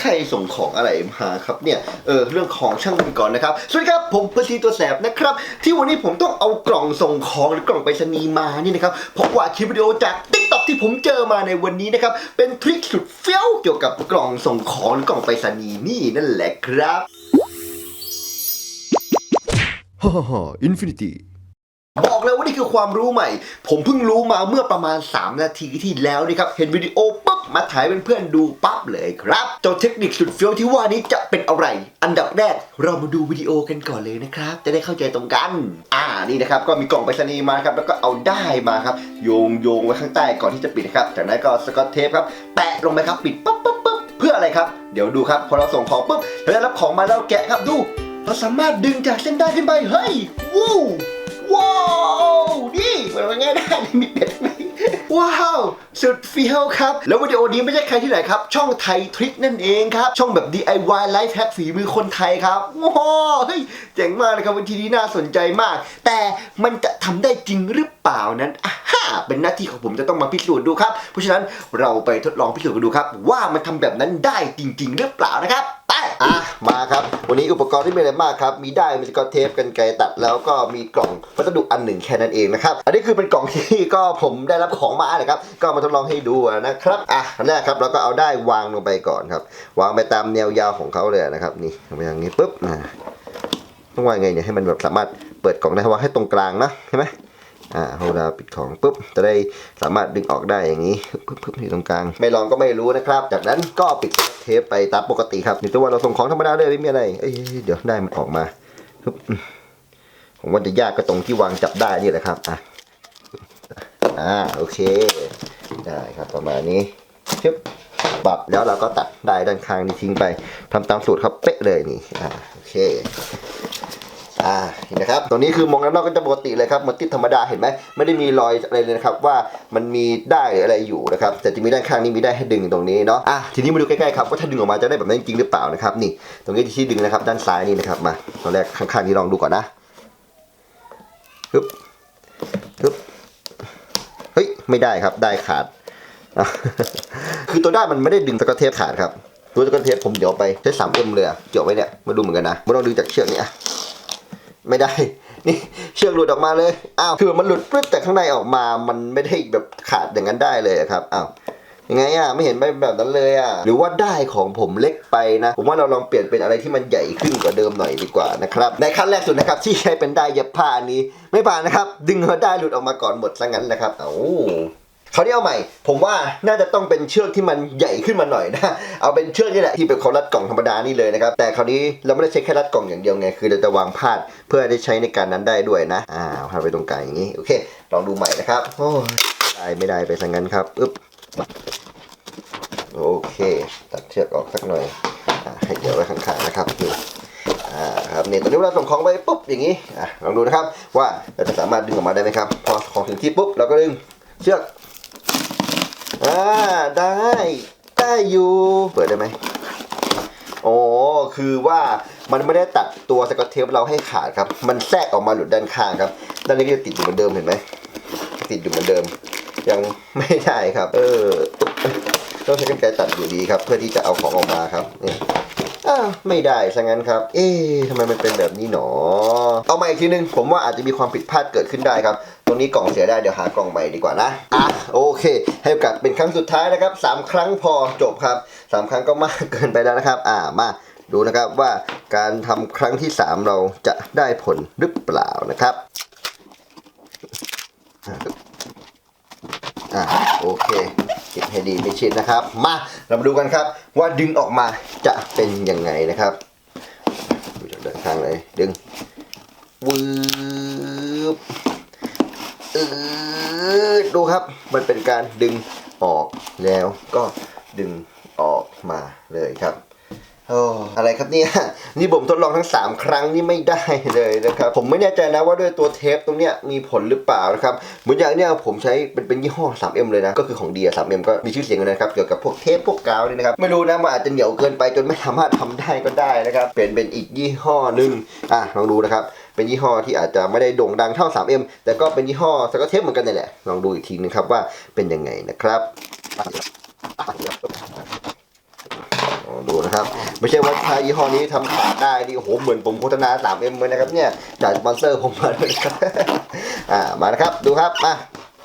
ใครส่งของอะไรมาครับเนี่ย เออเรื่องของช่างมันก่อนนะครับ สวัสดีครับผมพื้นที่ตัวแสบนะครับ ที่วันนี้ผมต้องเอากล่องส่งของหรือกล่องไปรษณีย์มานี่นะครับ เพราะว่าคลิปวิดีโอจากติ๊กต็อกที่ผมเจอมาในวันนี้นะครับ เป็นทริคสุดเฟี้ยวเกี่ยวกับกล่องส่งของหรือกล่องไปรษณีย์นี่นั่นแหละครับฮ่าฮ่าอินฟินิตี้บอกเลยว่านี่คือความรู้ใหม่ ผมเพิ่งรู้มาเมื่อประมาณ 3 นาทีที่แล้วนี่ครับ เห็นวิดีโอปุ๊บ มาถ่ายเป็นเพื่อนดูปั๊บเลยครับเจ้าเทคนิคสุดเฟี้ยวที่ว่านี้จะเป็นอะไร อันดับแรกเรามาดูวิดีโอกันก่อนเลยนะครับ จะได้เข้าใจตรงกัน อ่านี่นะครับก็มีกล่องไปรษณีย์มาครับแล้วก็เอาได้มาครับโยงโยงไว้ข้างใต้ก่อนที่จะปิดนะครับจากนั้นก็สกอตเทปครับแปะลงไปครับปิดปุ๊บปุ๊บปุ๊บเพื่ออะไรครับ เดี๋ยวดูครับพอเราส่งของปุ๊บเราได้รับของมาแล้วแกะครับดู เราสามารถดึงจากเส้นได้ขึ้นไปเฮ้ยวู้ว้าวนี่มันเป็นไงได้มีเป็ดไหม ว้าว สุดเฟี้ยวครับ แล้ววิดีโอนี้ไม่ใช่ใครที่ไหนครับ ช่องไทยทริคนั่นเองครับ ช่องแบบ DIY Life Hack ฝีมือคนไทยครับว้าวเฮ้ยเจ๋งมากเลยครับวิธีนี้น่าสนใจมาก แต่มันจะทำได้จริงหรือเปล่านั้นอะ ฮ่าเป็นหน้าที่ของผมจะต้องมาพิสูจน์ดูครับ เพราะฉะนั้นเราไปทดลองพิสูจน์กันดูครับ ว่ามันทำแบบนั้นได้จริง ๆ หรือเปล่านะครับไปอะมาครับ วันนี้อุปกรณ์ที่ไม่อะไรมากครับ มีได้มีกอตเทปกันไกรตัด แล้วก็มีกล่องวัสดุอันหนึ่งแค่นั้นเองนะครับ อันนี้คือเป็นกล่องที่ก็ผมได้รับของมานะครับ ก็มาทดลองให้ดูนะครับอะอันแรกครับเราก็เอาได้วางลงไปก่อนครับ วางไปตามแนวยาวของเขาเลยนะครับ นี่ทำไปอย่างนี้ปุ๊บอ่าต้องวางไงเนี่ยให้มันแบบสามารถเปิดกล่องได้วางให้ตรงกลางนะใช่ไหม อ่าพอเวลาปิดของปุ๊บจะได้สามารถดึงออกได้อย่างนี้ปุ๊บปุ๊บอยู่ตรงกลาง ไม่ลองก็ไม่รู้นะครับ จากนั้นก็ปิดเทปไปตามปกติครับนี่ตัวว่าเราส่งของธรรมดาเลยไม่มีอะไรเอ้ยเดี๋ยวได้มันออกมาปุ๊บผมว่าจะยากก็ตรงที่วางจับได้นี่แหละครับอะอ่าโอเค ได้ครับประมาณนี้ชึบปรับแล้วเราก็ตัดได้ด้านข้างนี้ทิ้งไปทำตามสูตรครับเป๊ะเลยนี่อ่าโอเค อ่าเห็นนะครับตัวนี้คือมองด้านนอกก็จะปกติเลยครับมือนติดธรรมดาเห็นไหมไม่ได้มีรอยอะไรเลยนะครับว่ามันมีได้หรืออะไรอยู่นะครับแต่จะมีด้านข้างนี้มีได้ให้ดึงตรงนี้เนาะอะทีนี้มาดูใกล้ๆครับว่าถ้าดึงออกมาจะได้แบบนั้นจริงหรือเปล่านะครับนี่ ตรงนี้ที่ดึงนะครับ ด้านซ้ายนี่นะครับมาตอนแรกข้างๆนี้ลองดูก่อนนะฮึบฮึบเฮ้ยไม่ได้ครับได้ขาด คือตัวด้านมันไม่ได้ดึงตะกร้อเทปขาดครับตัวตะกร้อเทปผมเดี๋ยวไปใช้สามเอ็มเลยอเกี่ยวไว้เนี่ยมาดูเหมือนกันนะม่ต้องดึงจากเชือกนี่อะ ไม่ได้ นี่เชือกหลุดออกมาเลย อ้าว คือมันหลุดปึ๊บแต่ข้างในออกมา มันไม่ได้แบบขาดอย่างนั้นได้เลยครับ อ้าว ยังไงอะ ไม่เห็นไม่แบบนั้นเลยอะ หรือว่าได้ของผมเล็กไปนะ ผมว่าเราลองเปลี่ยนเป็นอะไรที่มันใหญ่ขึ้นกว่าเดิมหน่อยดีกว่านะครับ ในขั้นแรกสุดนะครับที่ใช้เป็นได้เย็บผ้านี้ ไม่ผ่านนะครับ ดึงเอาได้หลุดออกมาก่อนหมดซะงั้นนะครับ เอ้า คราวนี้เอาใหม่ ผมว่าน่าจะต้องเป็นเชือกที่มันใหญ่ขึ้นมาหน่อยนะ เอาเป็นเชือกนี่แหละที่เป็นเขารัดกล่องธรรมดานี่เลยนะครับ แต่คราวนี้เราไม่ได้ใช้แค่รัดกล่องอย่างเดียวไง คือเราจะวางพาดเพื่อได้ใช้ในการนั้นได้ด้วยนะ อ่าพาดไปตรงกลางอย่างนี้ โอเค ลองดูใหม่นะครับ โอ้ยได้ไม่ได้ไปสังงั้นครับอึ๊บ โอเค ตัดเชือกออกสักหน่อยอ่าให้เดี๋ยวไว้ข้างๆนะครับนี่อ่าครับเนี่ยตอนนี้เวลาส่งของไปปุ๊บอย่างนี้ อะลองดูนะครับว่าเราจะสามารถดึงออกมาได้ไหมครับ พอของถึงที่ปุ๊บเราก็ดึงเชือก อ่าได้ ได้อยู่ เปิดได้ไหมโอ้คือว่ามันไม่ได้ตัดตัวสกอตเทปเราให้ขาดครับ มันแทรกออกมาหลุดด้านข้างครับ ด้านนี้ก็จะติดอยู่เหมือนเดิมเห็นไหม ติดอยู่เหมือนเดิม ยังไม่ได้ครับ เออต้องใช้กรรไกรตัดอยู่ดีครับ เพื่อที่จะเอาของออกมาครับนี่ ไม่ได้ซะงั้นครับ เอ๊ะทำไมมันเป็นแบบนี้หนอ เอามาอีกทีนึง ผมว่าอาจจะมีความผิดพลาดเกิดขึ้นได้ครับ ตรงนี้กล่องเสียได้เดี๋ยวหากล่องใหม่ดีกว่านะ อะโอเค ให้โอกาสเป็นครั้งสุดท้ายนะครับสามครั้งพอจบครับสามครั้งก็มากเกินไปแล้วนะครับ อ่ามาดูนะครับว่าการทำครั้งที่สามเราจะได้ผลหรือเปล่านะครับอ่าโอเค เก็บให้ดีไม่ชิดนะครับ มาเรามาดูกันครับ ว่าดึงออกมาจะเป็นยังไงนะครับดูจากด้านข้างเลยดึงวืบเออดูครับ มันเป็นการดึงออกแล้วก็ดึงออกมาเลยครับ โอ้อะไรครับเนี่ยนี่ผมทดลองทั้ง 3 ครั้งนี่ไม่ได้เลยนะครับ ผมไม่แน่ใจนะว่าด้วยตัวเทปตรงเนี้ยมีผลหรือเปล่านะครับเหมือนอย่างเนี้ยผมใช้เป็นเป็นยี่ห้อ 3M เลยนะ ก็คือของดีอะ 3M ก็มีชื่อเสียงอยู่นะครับเกี่ยวกับพวกเทปพวกกาวนี่นะครับ ไม่รู้นะมันอาจจะเหนียวเกินไปจนไม่สามารถทำได้ก็ได้นะครับเป็นเป็นอีกยี่ห้อหนึ่งอะลองดูนะครับเป็นยี่ห้อที่อาจจะไม่ได้โด่งดังเท่า 3M แต่ก็เป็นยี่ห้อสกอตเทปเหมือนกันนี่แหละลองดูอีกทีนึงครับว่าเป็นยังไงนะครับ ดูนะครับ ไม่ใช่ว่าถ้ายี่ห้อนี้ทำขาดได้นี่โอ้โหเหมือนผมโฆษณา 3M เลยนะครับเนี่ยจ่ายสปอนเซอร์ผมมาเลยครับอ่ามานะครับดูครับมา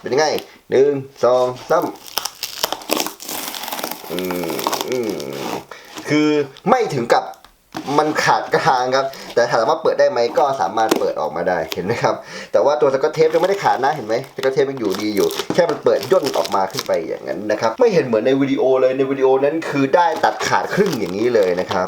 เป็นยังไงหนึ่งสองสามอืมอืมคือไม่ถึงกับ มันขาดกลางครับ แต่ถามว่าเปิดได้ไหมก็สามารถเปิดออกมาได้เห็นไหมครับ แต่ว่าตัวสกอตเทปยังไม่ได้ขาดนะเห็นไหมสกอตเทปยังอยู่ดีอยู่ แค่มันเปิดย่นออกมาขึ้นไปอย่างนั้นนะครับ ไม่เห็นเหมือนในวิดีโอเลยในวิดีโอนั้นคือได้ตัดขาดครึ่งอย่างนี้เลยนะครับ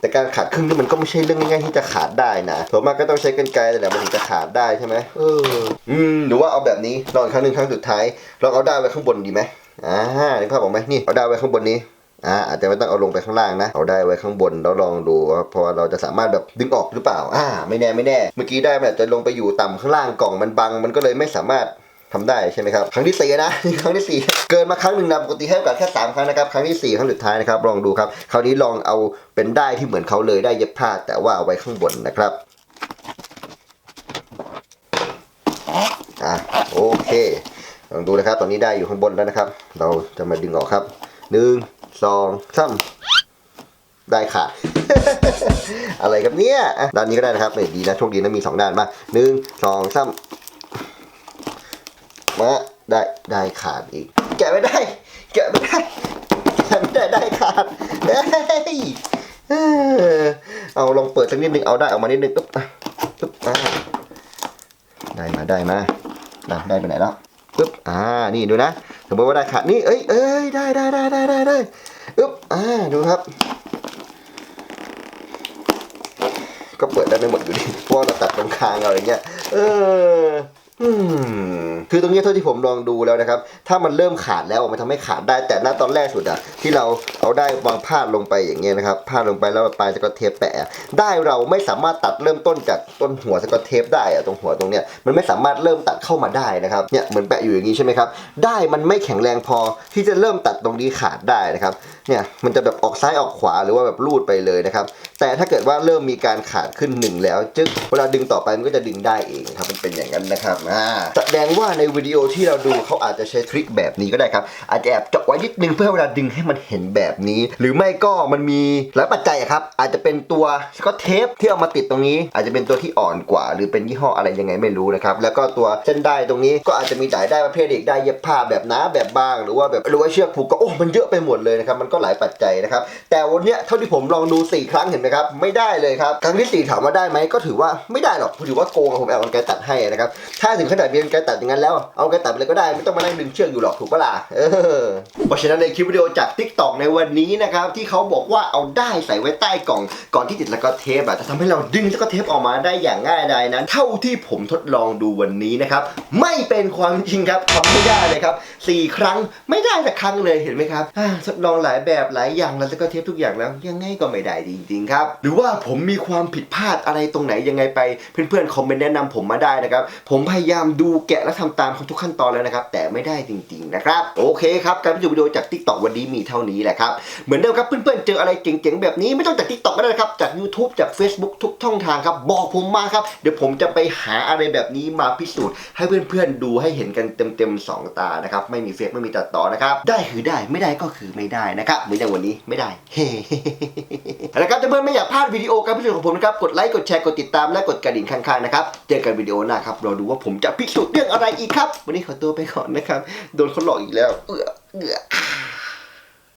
แต่การขาดครึ่งนี่มันก็ไม่ใช่เรื่องง่ายๆที่จะขาดได้นะส่วนมากก็ต้องใช้กรรไกรแต่แหละมันถึงจะขาดได้ใช่ไหมเอออืมหรือว่าเอาแบบนี้ลองครั้งหนึ่งครั้งสุดท้ายลองเอาได้ไว้ข้างบนดีไหมอ่านึกภาพออกไหมนี่เอาได้ไว้ข้างบนนี้ อ่าอาจจะไม่ต้องเอาลงไปข้างล่างนะ เอาได้ไว้ข้างบนแล้วลองดูว่าพอเราจะสามารถแบบดึงออกหรือเปล่า อ่า ไม่แน่ไม่แน่ เมื่อกี้ได้มันอาจจะลงไปอยู่ต่ำข้างล่างกล่องมันบัง มันก็เลยไม่สามารถทำได้ใช่ไหมครับ ครั้งที่สี่นะครั้งที่สี่เกินมาครั้งหนึ่งนะปกติให้โอกาสแค่สามครั้งนะครับ ครั้งที่สี่ครั้งสุดท้ายนะครับ ลองดูครับ คราวนี้ลองเอาเป็นได้ที่เหมือนเขาเลยได้เย็บผ้าแต่ว่าเอาไว้ข้างบนนะครับอะโอเค ลองดูนะครับ ตอนนี้ได้อยู่ข้างบนแล้วนะครับ เราจะมาดึงออกครับหนึ่ง สองสามได้ค่ะ อะไรครับเนี่ยด้านนี้ก็ได้นะครับดีนะโชคดีนะมีสองด้านมาหนึ่งสองสามมาได้ได้ขาดอีก แกะไม่ได้ แกะไม่ได้แกะไม่ได้ได้ขาดเฮ้ยเอาลองเปิดสักนิดนึงเอาได้ออกมานิดนึงปึ๊บอะปึ๊บได้มาได้มาได้ได้ไปไหนแล้ว ปึ๊บอ่านี่ดูนะสมมติว่าได้ขาดนี่เอ้ยเอ้ยได้ได้ได้ได้ได้ได้อึ๊บอ่าดูครับ ก็เปิดได้ไม่หมดอยู่ดีเพราะเราตัดตรงคางอะไรเงี้ยเออ คือตรงนี้เท่าที่ผมลองดูแล้วนะครับ ถ้ามันเริ่มขาดแล้วมันทำให้ขาดได้แต่ณตอนแรกสุดอะที่เราเอาได้วางพาดลงไปอย่างเงี้ยนะครับพาดลงไปแล้วปลายสกอตเทปแปะได้เราไม่สามารถตัดเริ่มต้นจากต้นหัวสกอตเทปได้อะตรงหัวตรงเนี้ยมันไม่สามารถเริ่มตัดเข้ามาได้นะครับเนี่ยเหมือนแปะอยู่อย่างนี้ใช่ไหมครับได้มันไม่แข็งแรงพอที่จะเริ่มตัดตรงนี้ขาดได้นะครับเนี่ยมันจะแบบออกซ้ายออกขวาหรือว่าแบบลูดไปเลยนะครับแต่ถ้าเกิดว่าเริ่มมีการขาดขึ้นหนึ่งแล้วจึ๊กเวลาดึงต่อไปมันก็จะดึงได้เองครับมันเป็นอย่างนั้นนะครับอ่าแสดงว่าในวิดีโอที่เราดูเขาอาจจะใช้ทริคแบบนี้ก็ได้ครับ อาจจะแอบเจาะไว้นิดนึงเพื่อเวลาดึงให้มันเห็นแบบนี้ หรือไม่ก็มันมีหลายปัจจัยอะครับ อาจจะเป็นตัวสกอตเทปที่เอามาติดตรงนี้ อาจจะเป็นตัวที่อ่อนกว่า หรือเป็นยี่ห้ออะไรยังไงไม่รู้นะครับ แล้วก็ตัวเส้นได้ตรงนี้ก็อาจจะมีได้ได้ประเภทเด็กได้เย็บผ้าแบบหนาแบบบาง หรือว่าแบบหรือว่าเชือกผูกก็โอ้มันเยอะไปหมดเลยนะครับมันก็หลายปัจจัยนะครับ แต่วันนี้เท่าที่ผมลองดู 4 ครั้งเห็นไหมครับไม่ได้เลยครับครั้งที่4ถามว่าได้ไหมก็ถือว่าไม่ได้หรอกถือว่าโกงผมแอบกรรไกตัดให้นะครับถ้าถึงขนาดมีกรรไกรตัดอย่างนั้นแล้ว เอากรรไกรตัดไปเลยก็ได้ไม่ต้องมานั่งดึงเชือกอยู่หรอกถูกปะล่ะเออเพราะฉะนั้นในคลิปวิดีโอจาก t ิ k t o k ในวันนี้นะครับที่เขาบอกว่าเอาได้ใส่ไว้ใต้กล่องก่อนที่ติดแล้วก็เทปอะจะทำให้เราดึงแล้วก็เทปออกมาได้อย่างง่ายดายนั้น เท่าที่ผมทดลองดูวันนี้นะครับไม่เป็นความจริงครับทำไม่ได้เลยครับสี่ครั้งไม่ได้สักครั้งเลยเห็นไหมครับทดลองหลายแบบหลายอย่างแล้วก็เทปทุกอย่างแล้วยังไงก็ไม่ได้จริงๆครับหรือว่าผมมีความผิดพลาดอะไรตรงไหนยังไงไปเพื่อนๆคอมเมนต์แนะนำผมมาได้นะครับผมพยายามดูแกะและทำตามทุกขั้นตอนแล้วนะครับ แต่ไม่ได้จริงๆนะครับ โอเคครับ การพิจารณาวิดีโอจาก t ิ k t o k วันนี้มีเท่านี้แหละครับ เหมือนเดิมครับเพื่อนๆเจออะไรเจ๋งๆแบบนี้ไม่ต้องจาก t ิ k t o k ก็ได้นะครับ จาก YouTube จาก Facebook ทุกช่องทางครับ บอกผมมาครับ เดี๋ยวผมจะไปหาอะไรแบบนี้มาพิสูจน์ ให้เพื่อนๆดูให้เห็นกันเต็มๆสองตานะครับไม่มีเฟกไม่มีตัดต่อนะครับได้คือได้ไม่ได้ก็คือไม่ได้นะครับเหมือนอย่างวันนี้ไม่ได้เฮ้แล้วครับถ้าเพื่อนไม่อยากพลาดวิดีโอการพิสูจน์ของผมนะครับกดไลค์กดแชร์กดติดตามและกดกระดิ่งข้างๆนะครับเจอกันวิดีโอหน้าครับราดูว่าผมจะพิสูจน์เรื่องอะไรอีกครับ วันนี้ขอตัวไปก่อนนะครับ โดนเขาหลอกอีกแล้ว เออเออ